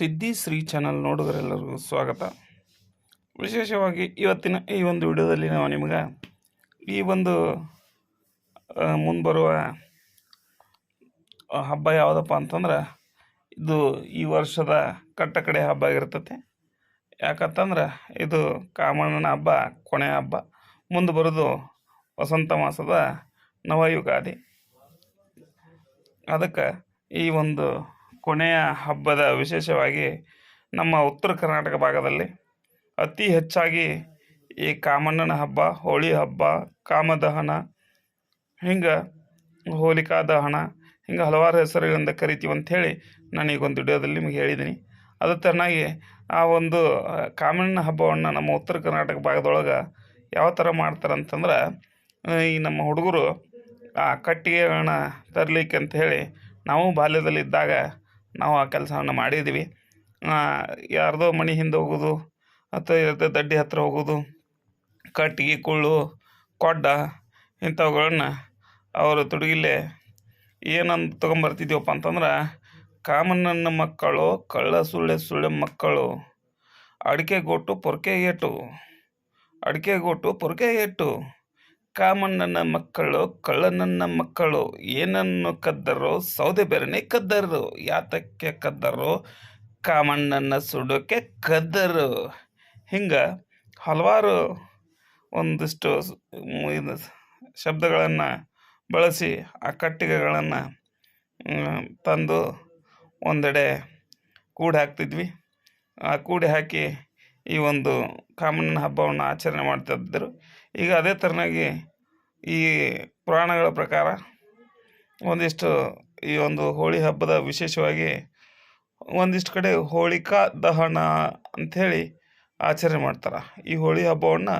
ಸಿದ್ಧಿ ಶ್ರೀ ಚಾನಲ್ ನೋಡುಗರೆಲ್ಲರಿಗೂ ಸ್ವಾಗತ. ವಿಶೇಷವಾಗಿ ಇವತ್ತಿನ ಈ ಒಂದು ವಿಡಿಯೋದಲ್ಲಿ ನಾವು ನಿಮಗೆ ಈ ಒಂದು ಮುಂದೆ ಹಬ್ಬ ಯಾವುದಪ್ಪ ಅಂತಂದ್ರೆ ಇದು ಈ ವರ್ಷದ ಕಟ್ಟಕಡೆ ಹಬ್ಬ ಆಗಿರ್ತೈತೆ. ಯಾಕಂತಂದ್ರೆ ಇದು ಕಾಮಣ್ಣನ ಹಬ್ಬ, ಕೊನೆ ಹಬ್ಬ, ಮುಂದೆ ಬರೋದು ವಸಂತ ಮಾಸದ ನವಯುಗಾದಿ. ಅದಕ್ಕೆ ಈ ಒಂದು ಕೊನೆಯ ಹಬ್ಬದ ವಿಶೇಷವಾಗಿ ನಮ್ಮ ಉತ್ತರ ಕರ್ನಾಟಕ ಭಾಗದಲ್ಲಿ ಅತಿ ಹೆಚ್ಚಾಗಿ ಈ ಕಾಮಣ್ಣನ ಹಬ್ಬ, ಹೋಳಿ ಹಬ್ಬ, ಕಾಮದಹನ, ಹಿಂಗೆ ಹೋಲಿಕಾ ದಹನ, ಹಿಂಗೆ ಹಲವಾರು ಹೆಸರುಗಳಿಂದ ಕರಿತೀವಿ ಅಂಥೇಳಿ ನಾನು ಈಗ ಒಂದು ವಿಡಿಯೋದಲ್ಲಿ ನಿಮಗೆ ಹೇಳಿದ್ದೀನಿ. ಅದೇ ಥರನಾಗಿ ಆ ಒಂದು ಕಾಮಣ್ಣ ಕಾಮಣ್ಣನ ಹಬ್ಬವನ್ನು ನಮ್ಮ ಉತ್ತರ ಕರ್ನಾಟಕ ಭಾಗದೊಳಗೆ ಯಾವ ಥರ ಮಾಡ್ತಾರೆ ಅಂತಂದ್ರೆ ಈ ನಮ್ಮ ಹುಡುಗರು ಆ ಕಟ್ಟಿಗೆಗಳನ್ನ ತರಲಿಕ್ಕೆ ಅಂತ ಹೇಳಿ ನಾವು ಬಾಲ್ಯದಲ್ಲಿದ್ದಾಗ ನಾವು ಆ ಕೆಲಸವನ್ನು ಮಾಡಿದ್ದೀವಿ ಯಾರ್ದೋ ಮನೆ ಹಿಂದೆ ಹೋಗೋದು, ಅಥವಾ ದಡ್ಡಿ ಹತ್ತಿರ ಹೋಗೋದು ಕಟ್ಟಿಗೆ ಕುಳ್ಳು, ಕೊಡ್ಡ ಇಂಥವುಗಳನ್ನ ಅವರು ತುಡುಗಿಲ್ಲೇ ಏನಂತ ತೊಗೊಂಬರ್ತಿದ್ದೀವಪ್ಪ ಅಂತಂದ್ರೆ ಕಾಮಣ್ಣನ ಮಕ್ಕಳು, ಕಳ್ಳ ಸುಳ್ಳೆ ಸುಳ್ಳೆ ಮಕ್ಕಳು, ಅಡಿಕೆ ಗೊಟ್ಟು, ಪೊರ್ಕೆ ಏಟು, ಅಡಿಕೆ ಗೊಟ್ಟು, ಪೊರ್ಕೆ ಏಟು. ಕಾಮಣ್ಣನ ಮಕ್ಕಳು, ಕಳ್ಳನನ್ನ ಮಕ್ಕಳು, ಏನನ್ನು ಕದ್ದರೋ, ಸೌದೆ ಬೆರನೆ ಕದ್ದರು ಯಾತಕ್ಕೆ ಕದ್ದರು ಕಾಮಣ್ಣನ ಸುಡೋಕ್ಕೆ ಕದ್ದರು ಹಿಂಗೆ ಹಲವಾರು ಒಂದಿಷ್ಟು ಇದು ಶಬ್ದಗಳನ್ನು ಬಳಸಿ ಆ ಕಟ್ಟಿಗೆಗಳನ್ನು ತಂದು ಒಂದೆಡೆ ಕೂಡಿ ಹಾಕ್ತಿದ್ವಿ. ಆ ಕೂಡಿ ಹಾಕಿ ಈ ಒಂದು ಕಾಮಣ್ಣನ ಹಬ್ಬವನ್ನು ಆಚರಣೆ ಮಾಡ್ತಾಯಿದ್ದರು ಈಗ ಅದೇ ಥರನಾಗಿ ಈ ಪುರಾಣಗಳ ಪ್ರಕಾರ ಒಂದಿಷ್ಟು ಈ ಒಂದು ಹೋಳಿ ಹಬ್ಬದ ವಿಶೇಷವಾಗಿ ಒಂದಿಷ್ಟು ಕಡೆ ಹೋಳಿಕಾ ದಹನ ಅಂಥೇಳಿ ಆಚರಣೆ ಮಾಡ್ತಾರೆ. ಈ ಹೋಳಿ ಹಬ್ಬವನ್ನು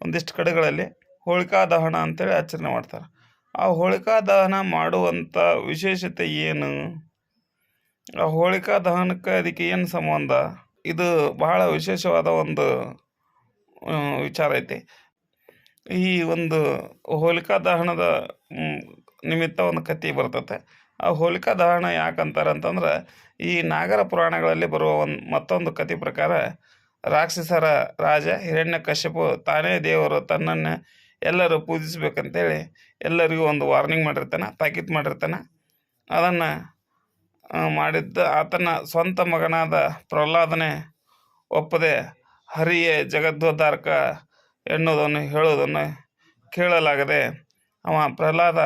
ಒಂದಿಷ್ಟು ಕಡೆಗಳಲ್ಲಿ ಹೋಳಿಕಾ ದಹನ ಅಂಥೇಳಿ ಆಚರಣೆ ಮಾಡ್ತಾರೆ. ಆ ಹೋಳಿಕಾ ದಹನ ಮಾಡುವಂಥ ವಿಶೇಷತೆ ಏನು? ಆ ಹೋಳಿಕಾ ದಹನಕ್ಕೆ ಅದಕ್ಕೆ ಏನು ಸಂಬಂಧ? ಇದು ಬಹಳ ವಿಶೇಷವಾದ ಒಂದು ವಿಚಾರ ಐತಿ. ಈ ಒಂದು ಹೋಲಿಕಾ ದಹನದ ನಿಮಿತ್ತ ಒಂದು ಕತೆ ಬರ್ತತೆ. ಆ ಹೋಲಿಕಾ ದಹನ ಯಾಕಂತಾರೆ ಅಂತಂದ್ರೆ, ಈ ನಾಗರ ಪುರಾಣಗಳಲ್ಲಿ ಬರುವ ಒಂದು, ಮತ್ತೊಂದು ಕತೆ ಪ್ರಕಾರ, ರಾಕ್ಷಸರ ರಾಜ ಹಿರಣ್ಯ ಕಶ್ಯಪು ತಾನೇ ದೇವರು, ತನ್ನನ್ನು ಎಲ್ಲರೂ ಪೂಜಿಸ್ಬೇಕಂತೇಳಿ ಎಲ್ಲರಿಗೂ ಒಂದು ವಾರ್ನಿಂಗ್ ಮಾಡಿರ್ತಾನೆ, ತಾಕೀತು ಮಾಡಿರ್ತಾನೆ. ಅದನ್ನು ಮಾಡಿದ್ದ ಆತನ ಸ್ವಂತ ಮಗನಾದ ಪ್ರಹ್ಲಾದನೆ ಒಪ್ಪದೆ, ಹರಿಯೇ ಜಗದ್ವಧಾರಕ ಎನ್ನುವುದನ್ನು ಹೇಳುವುದನ್ನು ಕೇಳಲಾಗದೆ, ಅವ ಪ್ರಹ್ಲಾದ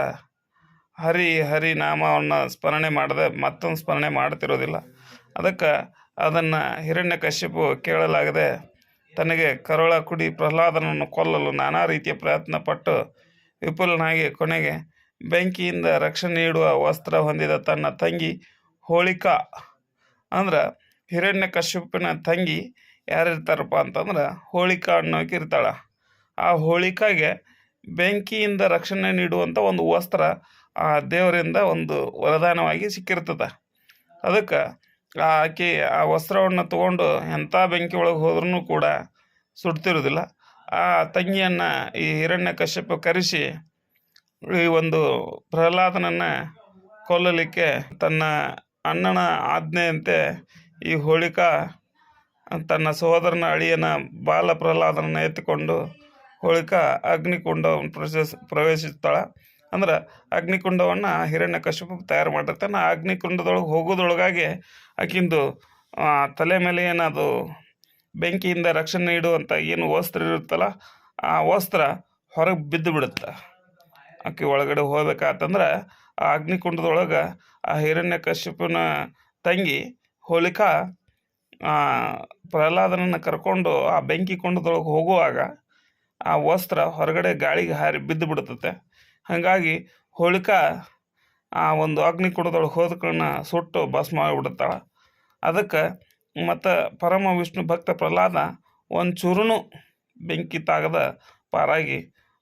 ಹರಿ ಹರಿ ನಾಮವನ್ನು ಸ್ಮರಣೆ ಮಾಡದೆ ಮತ್ತೊಂದು ಸ್ಮರಣೆ ಮಾಡ್ತಿರೋದಿಲ್ಲ ಅದಕ್ಕೆ ಅದನ್ನು ಹಿರಣ್ಯಕಶ್ಯಪು ಕೇಳಲಾಗದೆ, ತನಗೆ ಕರುಳ ಕುಡಿ ಪ್ರಹ್ಲಾದನನ್ನು ಕೊಲ್ಲಲು ನಾನಾ ರೀತಿಯ ಪ್ರಯತ್ನ ಪಟ್ಟು ವಿಪುಲನಾಗಿ ಕೊನೆಗೆ ಬೆಂಕಿಯಿಂದ ರಕ್ಷಣೆ ನೀಡುವ ವಸ್ತ್ರ ಹೊಂದಿದ ತನ್ನ ತಂಗಿ ಹೋಳಿಕಾ. ಅಂದ್ರೆ ಹಿರಣ್ಯಕಶ್ಯಪಿನ ತಂಗಿ ಯಾರಿರ್ತಾರಪ್ಪ ಅಂತಂದ್ರೆ ಹೋಳಿಕಾ ಅನ್ನೋಕೆ ಇರ್ತಾಳೆ. ಆ ಹೋಳಿಕಾಗೆ ಬೆಂಕಿಯಿಂದ ರಕ್ಷಣೆ ನೀಡುವಂಥ ಒಂದು ವಸ್ತ್ರ ಆ ದೇವರಿಂದ ಒಂದು ವರದಾನವಾಗಿ ಸಿಕ್ಕಿರ್ತದೆ. ಅದಕ್ಕೆ ಆಕೆ ಆ ವಸ್ತ್ರವನ್ನು ತಗೊಂಡು ಎಂಥ ಬೆಂಕಿ ಒಳಗೆ ಹೋದ್ರೂ ಕೂಡ ಸುಡ್ತಿರೋದಿಲ್ಲ. ಆ ತಂಗಿಯನ್ನು ಈ ಹಿರಣ್ಯ ಕಶ್ಯಪ ಕರೆಸಿ ಈ ಒಂದು ಪ್ರಹ್ಲಾದನನ್ನು ಕೊಲ್ಲಲಿಕ್ಕೆ ತನ್ನ ಅಣ್ಣನ ಆಜ್ಞೆಯಂತೆ ಈ ಹೋಳಿಕ ತನ್ನ ಸಹೋದರನ ಅಳಿಯನ ಬಾಲ ಪ್ರಹ್ಲಾದನನ್ನು ಎತ್ತಿಕೊಂಡು ಹೋಳಿಕ ಅಗ್ನಿಕುಂಡವನ್ನು ಪ್ರವೇಶ ಪ್ರವೇಶಿಸ್ತಾಳೆ. ಅಂದ್ರೆ ಅಗ್ನಿಕುಂಡವನ್ನು ಹಿರಣ್ಯ ಕಶ್ಯಪ ತಯಾರು ಮಾಡಿರ್ತಾನೆ. ಆ ಅಗ್ನಿಕುಂಡದೊಳಗೆ ಹೋಗೋದೊಳಗಾಗಿ ಆಕಿಂದು ತಲೆ ಮೇಲೆ ಏನದು ಬೆಂಕಿಯಿಂದ ರಕ್ಷಣೆ ನೀಡುವಂಥ ಏನು ವಸ್ತ್ರ ಇರುತ್ತಲ್ಲ, ಆ ವಸ್ತ್ರ ಹೊರಗೆ ಬಿದ್ದು ಬಿಡುತ್ತೆ ಆಕೆ ಒಳಗಡೆ ಹೋಗ್ಬೇಕಾತಂದ್ರೆ ಆ ಅಗ್ನಿಕುಂಡದೊಳಗೆ ಆ ಹಿರಣ್ಯಕಶ್ಯಪನ ತಂಗಿ ಹೋಲಿಕಾ ಪ್ರಹ್ಲಾದನನ್ನು ಕರ್ಕೊಂಡು ಆ ಬೆಂಕಿ ಕುಂಡದೊಳಗೆ ಹೋಗುವಾಗ ಆ ವಸ್ತ್ರ ಹೊರಗಡೆ ಗಾಳಿಗೆ ಹಾರಿ ಬಿದ್ದು ಬಿಡ್ತತೆ. ಹಾಗಾಗಿ ಹೋಳಿಕಾ ಆ ಒಂದು ಅಗ್ನಿಕುಂಡದೊಳಗೆ ಹೋದಕ್ಕನ್ನ ಸುಟ್ಟು ಭಸ್ಮ ಮಾಡಿಬಿಡುತ್ತಾಳೆ ಅದಕ್ಕೆ ಮತ್ತು ಪರಮ ವಿಷ್ಣು ಭಕ್ತ ಪ್ರಹ್ಲಾದ ಒಂದು ಚೂರು ಬೆಂಕಿ ತಾಗದ ಪಾರಾಗಿ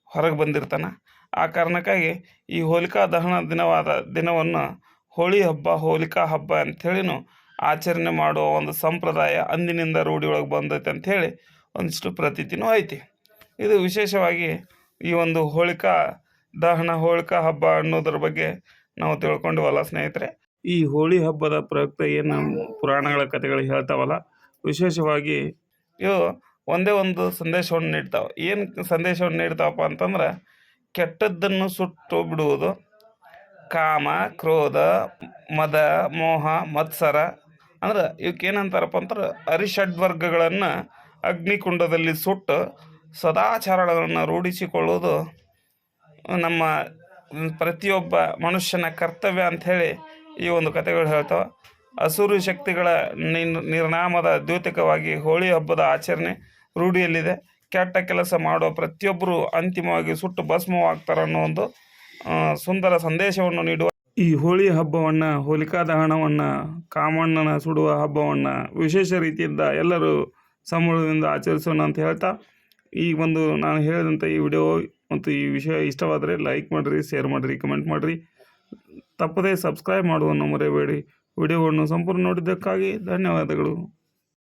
ಹೊರಗೆ ಬಂದಿರ್ತಾನೆ. ಆ ಕಾರಣಕ್ಕಾಗಿ ಈ ಹೋಲಿಕಾ ದಹನ ದಿನವಾದ ದಿನವನ್ನು ಹೋಳಿ ಹಬ್ಬ, ಹೋಲಿಕಾ ಹಬ್ಬ ಅಂಥೇಳಿನೂ ಆಚರಣೆ ಮಾಡುವ ಒಂದು ಸಂಪ್ರದಾಯ ಅಂದಿನಿಂದ ರೂಢಿಯೊಳಗೆ ಬಂದೈತೆ ಅಂಥೇಳಿ ಒಂದಿಷ್ಟು ಪ್ರತೀತಿನೂ ಐತಿ. ಇದು ವಿಶೇಷವಾಗಿ ಈ ಒಂದು ಹೋಳಿಕಾ ದಹನ, ಹೋಳಿಕಾ ಹಬ್ಬ ಅನ್ನೋದ್ರ ಬಗ್ಗೆ ನಾವು ತಿಳ್ಕೊಂಡಿವಲ್ಲ ಸ್ನೇಹಿತರೆ. ಈ ಹೋಳಿ ಹಬ್ಬದ ಪ್ರಯುಕ್ತ ಏನು ಪುರಾಣಗಳ ಕಥೆಗಳು ಹೇಳ್ತಾವಲ್ಲ, ವಿಶೇಷವಾಗಿ ಇವು ಒಂದೇ ಒಂದು ಸಂದೇಶವನ್ನು ನೀಡ್ತಾವೆ. ಏನು ಸಂದೇಶವನ್ನು ನೀಡ್ತಾವಪ್ಪ ಅಂತಂದ್ರೆ ಕೆಟ್ಟದ್ದನ್ನು ಸುಟ್ಟು ಬಿಡುವುದು ಕಾಮ, ಕ್ರೋಧ, ಮದ, ಮೋಹ, ಮತ್ಸರ. ಅಂದ್ರೆ ಇವಕ್ಕೆ ಏನಂತಾರಪ್ಪ ಅಂದ್ರೆ ಅರಿಷಡ್ವರ್ಗಗಳನ್ನು ಅಗ್ನಿಕುಂಡದಲ್ಲಿ ಸುಟ್ಟು ಸದಾಚಾರಗಳನ್ನು ರೂಢಿಸಿಕೊಳ್ಳುವುದು ನಮ್ಮ ಪ್ರತಿಯೊಬ್ಬ ಮನುಷ್ಯನ ಕರ್ತವ್ಯ ಅಂಥೇಳಿ ಈ ಒಂದು ಕಥೆಗಳು ಹೇಳ್ತವೆ. ಅಸುರು ಶಕ್ತಿಗಳ ನಿರ್ ನಿರ್ನಾಮದ ದ್ಯೋತಕವಾಗಿ ಹೋಳಿ ಹಬ್ಬದ ಆಚರಣೆ ರೂಢಿಯಲ್ಲಿದೆ. ಕೆಟ್ಟ ಕೆಲಸ ಮಾಡುವ ಪ್ರತಿಯೊಬ್ಬರು ಅಂತಿಮವಾಗಿ ಸುಟ್ಟು ಭಸ್ಮವಾಗ್ತಾರೆ ಅನ್ನೋ ಒಂದು ಸುಂದರ ಸಂದೇಶವನ್ನು ನೀಡುವ ಈ ಹೋಳಿ ಹಬ್ಬವನ್ನು ಹೋಲಿಕಾ ದಹನವನ್ನು ಕಾಮಣ್ಣನ ಸುಡುವ ಹಬ್ಬವನ್ನು ವಿಶೇಷ ರೀತಿಯಿಂದ ಎಲ್ಲರೂ ಸಂಬಳದಿಂದ ಆಚರಿಸೋಣ ಅಂತ ಹೇಳ್ತಾ, ಈ ಒಂದು ನಾನು ಹೇಳಿದಂಥ ಈ ವಿಡಿಯೋ ಮತ್ತು ಈ ವಿಷಯ ಇಷ್ಟವಾದರೆ ಲೈಕ್ ಮಾಡಿರಿ, ಶೇರ್ ಮಾಡಿರಿ, ಕಮೆಂಟ್ ಮಾಡಿರಿ. ತಪ್ಪದೇ ಸಬ್ಸ್ಕ್ರೈಬ್ ಮಾಡುವನ್ನು ಮರೆಯಬೇಡಿ. ವಿಡಿಯೋವನ್ನು ಸಂಪೂರ್ಣ ನೋಡಿದ್ದಕ್ಕಾಗಿ ಧನ್ಯವಾದಗಳು.